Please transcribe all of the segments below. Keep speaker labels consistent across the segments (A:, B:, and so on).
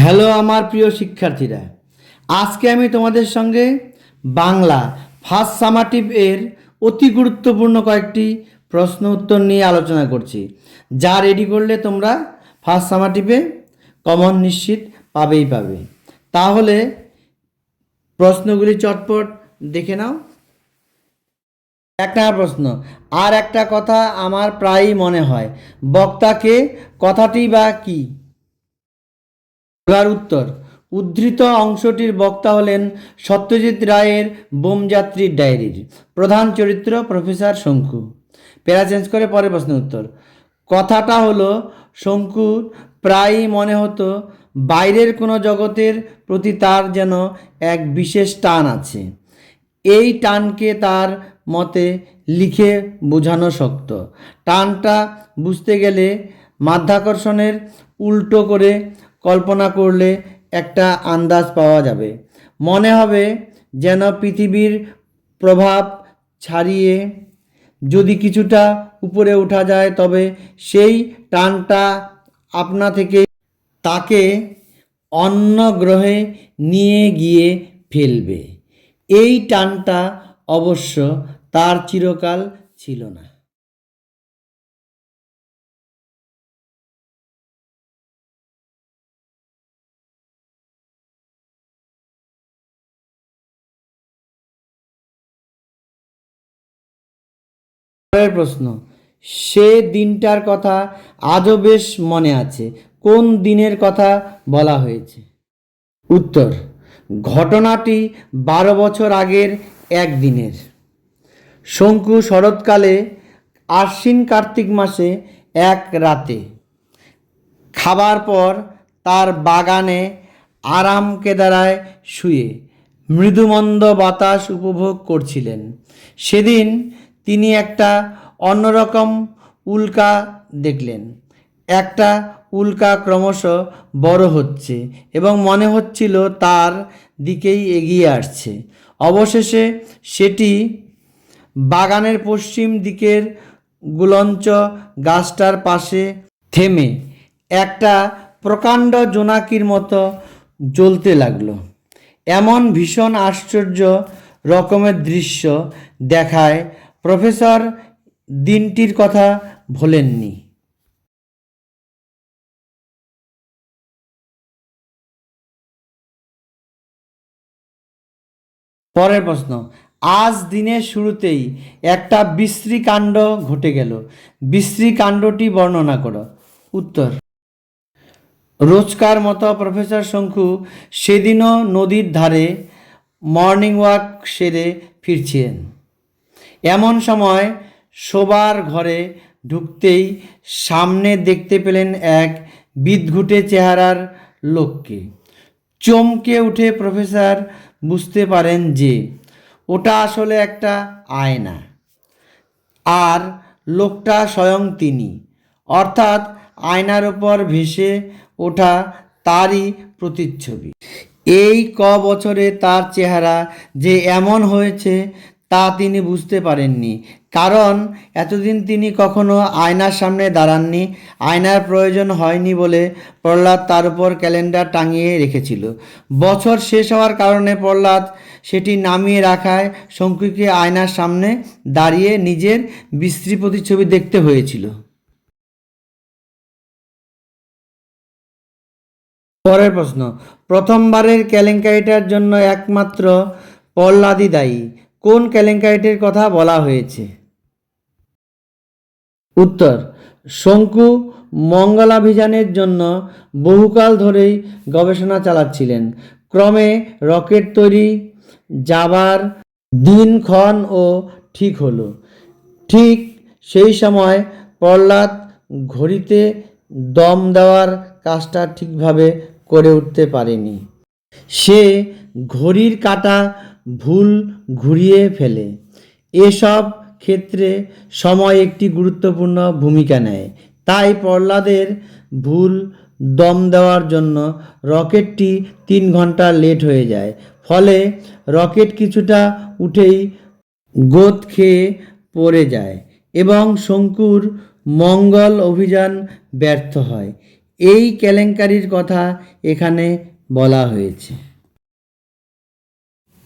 A: Hello আমার প্রিয় শিক্ষার্থীরা। আজকে আমি তোমাদের সঙ্গে বাংলা ফার্স্ট সামাটিভ এর অতি গুরুত্বপূর্ণ কয়েকটি প্রশ্ন উত্তর নিয়ে আলোচনা করছি, যা রেডি করলে তোমরা ফার্স্ট সামাটিভে কমন নিশ্চিত পাবেই পাবে। তাহলে প্রশ্নগুলি চটপট দেখে নাও। এক নম্বর প্রশ্ন, আর একটা কথা আমার প্রায়ই মনে হয়, বক্তাকে কথাটি বা কী? এবার উত্তর। উদ্ধৃত অংশটির বক্তা হলেন সত্যজিৎ রায়ের বোমযাত্রীর ডায়েরির প্রধান চরিত্র প্রফেসর শঙ্কু। প্যারা চেঞ্জ করে পরে প্রশ্ন উত্তর। কথাটা হলো, শঙ্কুর প্রায়ই মনে হতো বাইরের কোনো জগতের প্রতি তার যেন এক বিশেষ টান আছে। এই টানকে তার মতে লিখে বোঝানো শক্ত। টানটা বুঝতে গেলে মাধ্যাকর্ষণের উল্টো করে কল্পনা করলে একটা আন্দাজ পাওয়া যাবে। মনে হবে যেন পৃথিবীর প্রভাব ছাড়িয়ে যদি কিছুটা উপরে ওঠা যায়, তবে সেই টানটা আপনা থেকে তাকে অন্য গ্রহে নিয়ে গিয়ে ফেলবে। এই টানটা অবশ্য তার চিরকাল ছিল না। পরের প্রশ্ন, সে দিনটার কথা আজও বেশ মনে আছে, কোন দিনের কথা বলা হয়েছে? উত্তর, ঘটনাটি বারো বছর আগের এক দিনের। শঙ্কু শরৎকালে আশ্বিন কার্তিক মাসে এক রাতে খাবার পর তার বাগানে আরাম কেদারায় শুয়ে মৃদুমন্দ বাতাস উপভোগ করছিলেন। সেদিন তিনি একটা অন্যরকম উল্কা দেখলেন। একটা উল্কা ক্রমশ বড় হচ্ছে এবং মনে হচ্ছিল তার দিকেই এগিয়ে আসছে। অবশেষে সেটি বাগানের পশ্চিম দিকের গুলঞ্চ গাছটার পাশে থেমে একটা প্রকাণ্ড জোনাকির মতো জ্বলতে লাগল। এমন ভীষণ আশ্চর্য রকমের দৃশ্য দেখায় প্রফেসর দিনটির কথা ভোলেননি। পরের প্রশ্ন, আজ দিনের শুরুতেই একটা বিশ্রী কাণ্ড ঘটে গেল। বিশ্রী কাণ্ডটি বর্ণনা করো। উত্তর, রোজকার মতো প্রফেসর শঙ্কু সেদিনও নদীর ধারে মর্নিং ওয়াক সেরে ফিরছিলেন। এমন সময় শোবার ঘরে ঢুকতেই সামনে দেখতে পেলেন এক বিদঘুটে চেহারার লোককে। চমকে উঠে প্রফেসর বুঝতে পারেন যে ওটা আসলে একটা আয়না। আর লোকটা স্বয়ং তিনি। অর্থাৎ আয়নার ওপর ভেসে ওঠা তারই প্রতিচ্ছবি। এই ক বছরে তার চেহারা যে এমন হয়েছে তা তিনি বুঝতে পারেননি। কারণ, এতদিন তিনি কখনো আয়নার সামনে দাঁড়াননি। আয়নার প্রয়োজন হয়নি বলে প্রহ্লাদ তার উপর ক্যালেন্ডার টাঙিয়ে রেখেছিল। বছর শেষ হওয়ার কারণে প্রহ্লাদ সেটি নামিয়ে রাখায় শঙ্কুকে আয়নার সামনে দাঁড়িয়ে নিজের বিশ্রী প্রতিচ্ছবি দেখতে হয়েছিল। পরের প্রশ্ন, প্রথমবারের কেলেঙ্কারিটার জন্য একমাত্র প্রহ্লাদই দায়ী। কোন কেলেঙ্কারিটির কথা বলা হয়েছে? উত্তর, শঙ্কু মঙ্গলাভিযানের জন্য বহুকাল ধরেই গবেষণা চালাচ্ছিলেন। ক্রমে রকেট তৈরি যাবার দিনক্ষণ ও ঠিক হলো। ঠিক সেই সময় প্রহ্লাদ ঘড়িতে দম দেওয়ার কাজটা ঠিকভাবে করে উঠতে পারেনি। সে ঘড়ির কাঁটা ভুল ঘুরিয়ে ফেলে। এসব ক্ষেত্রে সময় একটি গুরুত্বপূর্ণ ভূমিকা নেয়। তাই প্রহ্লাদের ভুল দম দেওয়ার জন্য রকেটটি তিন ঘণ্টা লেট হয়ে যায়। ফলে রকেট কিছুটা উঠেই গোদ খেয়ে পড়ে যায় এবং শঙ্কুর মঙ্গল অভিযান ব্যর্থ হয়। এই কেলেঙ্কারির কথা এখানে বলা হয়েছে।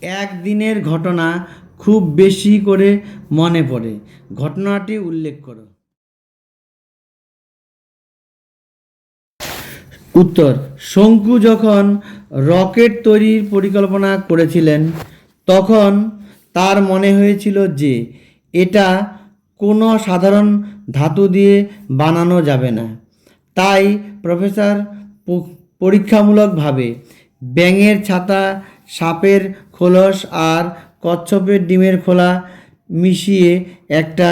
A: একদিনের ঘটনা খুব বেশি করে মনে পড়ে। ঘটনাটি উল্লেখ করো। উত্তর, শঙ্কু যখন রকেট তৈরির পরিকল্পনা করেছিলেন, তখন তার মনে হয়েছিল যে এটা কোনো সাধারণ ধাতু দিয়ে বানানো যাবে না। তাই প্রফেসর পরীক্ষামূলকভাবে ব্যাঙের ছাতা, সাপের খোলস আর কচ্ছপের ডিমের খোলা মিশিয়ে একটা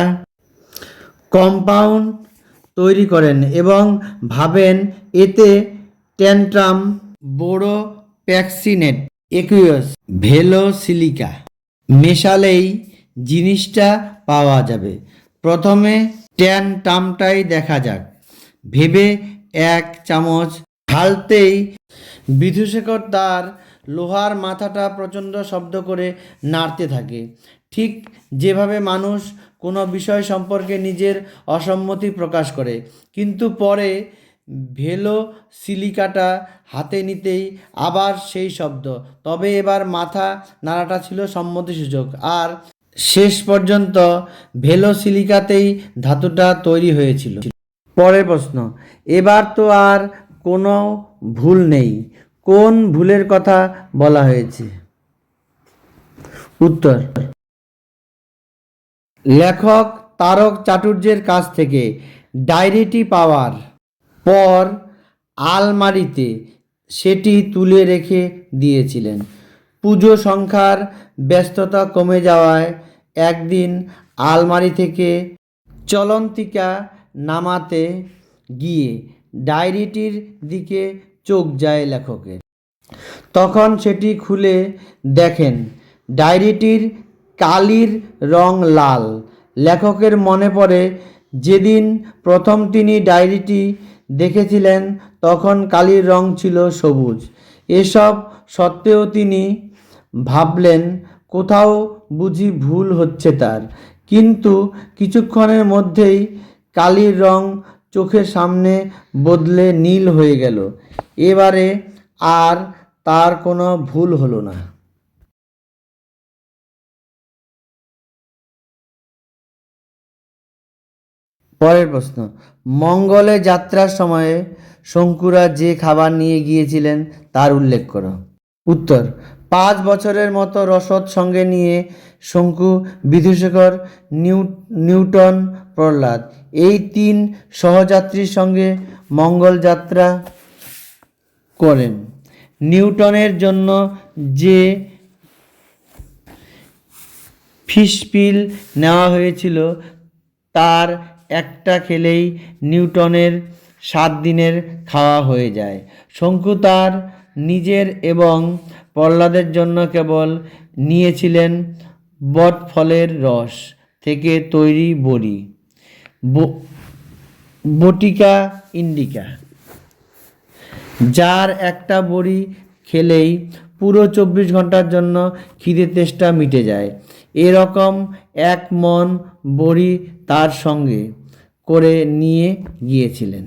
A: কম্পাউন্ড তৈরি করেন এবং ভাবেন এতে ট্যান্ট্রাম বোরো প্যাক্সিনেট একুয়াস ভেলোসিলিকা মেশালেই জিনিসটা পাওয়া যাবে। প্রথমে ট্যান্টামটাই দেখা যাক। ভেবে এক চামচ ঢালতেই বিধুশেখর তার লোহার মাথাটা প্রচণ্ড শব্দ করে নাড়তে থাকে। ঠিক যেভাবে মানুষ কোনো বিষয় সম্পর্কে নিজের অসম্মতি প্রকাশ করে, কিন্তু পরে ভেলো সিলিকাটা হাতে নিতেই আবার সেই শব্দ। তবে এবার মাথা নাড়াটা ছিল সম্মতিসূচক। আর শেষ পর্যন্ত ভেলো সিলিকাতেই ধাতুটা তৈরি হয়েছিল। পরের প্রশ্ন, এবার তো আর কোনো ভুল নেই। কোন ভুলের কথা বলা হয়েছে? উত্তর। লেখক তারক চাটুর্যের কাছ থেকে ডায়েরিটি পাওয়ার পর আলমারিতে সেটি তুলে রেখে দিয়েছিলেন। পুজো সংখ্যার ব্যস্ততা কমে যাওয়ায় একদিন আলমারি থেকে চলন্তিকা নামাতে গিয়ে ডায়েরিটির দিকে চোখ যায় লেখকের। তখন সেটি খুলে দেখেন, ডায়েরিটির কালির রং লাল। লেখকের মনে পড়ে, যেদিন প্রথম তিনি ডায়েরিটি দেখেছিলেন, তখন কালির রং ছিল সবুজ। এসব সত্ত্বেও তিনি ভাবলেন, কোথাও বুঝি ভুল হচ্ছে তার। কিন্তু কিছুক্ষণের মধ্যেই কালির রং চোখের সামনে বদলে নীল হয়ে গেল। এবারে আর তার কোনো ভুল হলো না। পরের প্রশ্ন, মঙ্গলে যাত্রার সময়ে শঙ্কুরা যে খাবার নিয়ে গিয়েছিলেন তার উল্লেখ করো। উত্তর, পাঁচ বছরের মতো রসদ সঙ্গে নিয়ে শঙ্কু, বিধুশেখর, নিউ, নিউটন, প্রহ্লাদ, এই তিন সহযাত্রীর সঙ্গে মঙ্গল যাত্রা করেন। নিউটনের জন্য যে ফিশপিল নেওয়া হয়েছিল, তার একটা খেলেই নিউটনের সাত দিনের খাওয়া হয়ে যায়। শঙ্কু তার নিজের এবং প্রহ্লাদের জন্য কেবল নিয়েছিলেন বটফলের রস থেকে তৈরি বড়ি। বটিকা ইন্ডিকা। যার একটা বড়ি খেলেই পুরো চব্বিশ ঘণ্টার জন্য খিদে তেষ্টা মিটে যায়। এরকম এক মন বড়ি তার সঙ্গে করে নিয়ে গিয়েছিলেন।